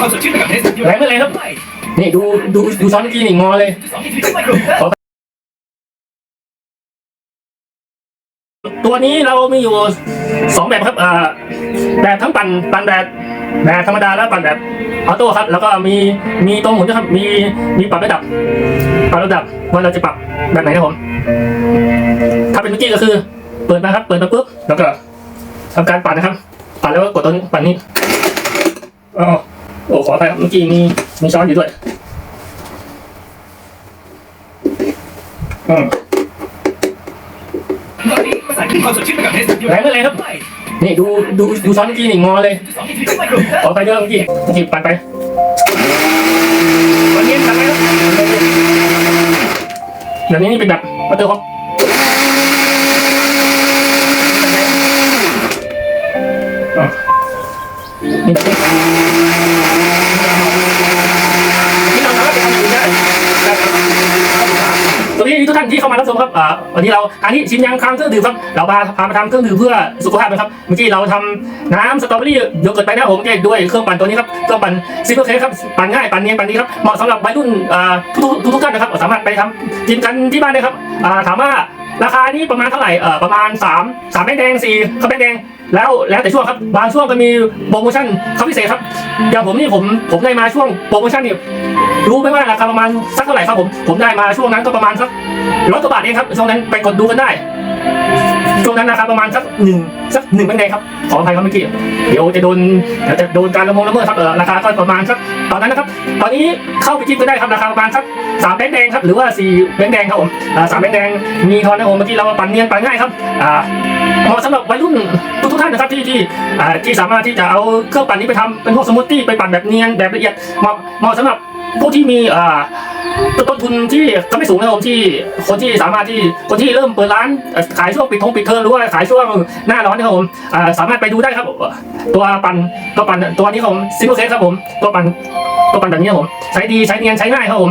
ความสดชื่นไปกับเทสแรงไม่แรงครับ นี่ดูดูดูซ้อนกีนี่งอเลยตัวนี้เรามีอยู่สองแบบครับอ่าแบบทั้งปั่นปั่นแบบแบบธรรมดาและปั่นแบบออโต้ครับ แล้วก็มีมีตัวหมุนนะครับ มีมีปรับระดับ ปรับระดับว่าเราจะปรับแบบไหนครับผม ถ้าเป็นเมื่อกี้ก็คือ เปิดมาครับ เปิดมาปุ๊บ แล้วก็ทำการปั่นนะครับ ปั่นแล้วก็กดตัวนี้ปั่นนี้อ๋อ โอ้ขออภัยครับเมื่อกี้มีมีช้อนอยู่ด้วย อืมตอนนี้มาใส่ขึ้นความสดชื่นไปกับเทสแรงไม่แรงครับนี่ดูดูดูซ้อนเมื่อกี้นี่งอเลยสองที่ไมโครเวฟขอไปเรื่องเมื่อกี้เมื่อกี้ปั่นไปวันนี้ปั่นไปแล้วแบบนี้นี่เป็นแบบมาเตอร์ครับอะนี่แบบนี้นี่เราสามารถไปทำอย่างอื่นได้ได้ครับสวัสดี ทุกท่านที่เข้ามารับชมครับอ่าวันนี้เราอันนี้ชิมยังค้างเครื่องดื่มครับเราพาพามาทำเครื่องดื่มเพื่อสุขภาพนะครับเมื่อกี้เราทำน้ำสตรอเบอรี่โยเกิร์ตไปนะผมแก้ด้วยเครื่องปั่นตัวนี้ครับเครื่องปั่นซิมเปิลเคครับปั่นง่ายปั่นเนียนปั่นดีครับเหมาะสำหรับวัยรุ่นอ่าทุกทุกทุกท่านนะครับสามารถไปทำกินกันที่บ้านได้ครับอ่าถามว่าราคานี้ประมาณเท่าไหร่เอ่อประมาณ3 3แบงแดง4ข้าวแบงแดง แล้วแล้วแต่ช่วงครับบางช่วงก็มีโปรโมชั่นเขาพิเศษครับอย่างผมนี่ผมผมได้มาช่วงโปรโมชั่นนี่รู้ไหมว่าราคาประมาณสักเท่าไหร่ครับผมผมได้มาช่วงนั้นก็ประมาณสักร้อยกว่าบาทเองครับช่วงนั้นไปกดดูกันได้ ช่วงนั้นราคาประมาณสักหนึ่งสักหนึ่งแบงค์แดงครับ ขออภัยครับเมื่อกี้เดี๋ยวจะโดนเดี๋ยวจะโดนการละมงละเมิดครับเออราคาก็ประมาณสักตอนนั้นนะครับ ตอนนี้เข้าไปจิ้มก็ได้ครับราคาประมาณสักสามแบงค์แดงครับหรือว่าสี่แบงค์แดงครับผมสามแบงค์แดงมีทอนนะผมเมื่อกี้เราปั่นเนียนปั่นง่ายครับเหมาะสำหรับวัยรุ่นทุกๆท่านนะครับที่ที่ที่สามารถที่จะเอาเครื่องปั่นนี้ไปทำเป็นพวกสมูทตี้ไปปั่นแบบเนียนแบบละเอียดเหมาะเหมาะสำหรับผู้ที่มีอ่า ต้นทุนที่ก็ไม่สูงนะครับผมที่คนที่สามารถที่คนที่เริ่มเปิดร้านขายช่วงปิดทงปิดเทอมหรือว่าขายช่วงหน้าร้อนนะครับผมสามารถไปดูได้ครับ ตัวปั่นตัวปั่นตัวนี้ครับผมซิงเกิลเคสครับผมตัวปั่นตัวปั่นแบบนี้ครับผมใช้ดีใช้เนียนใช้ง่ายครับผม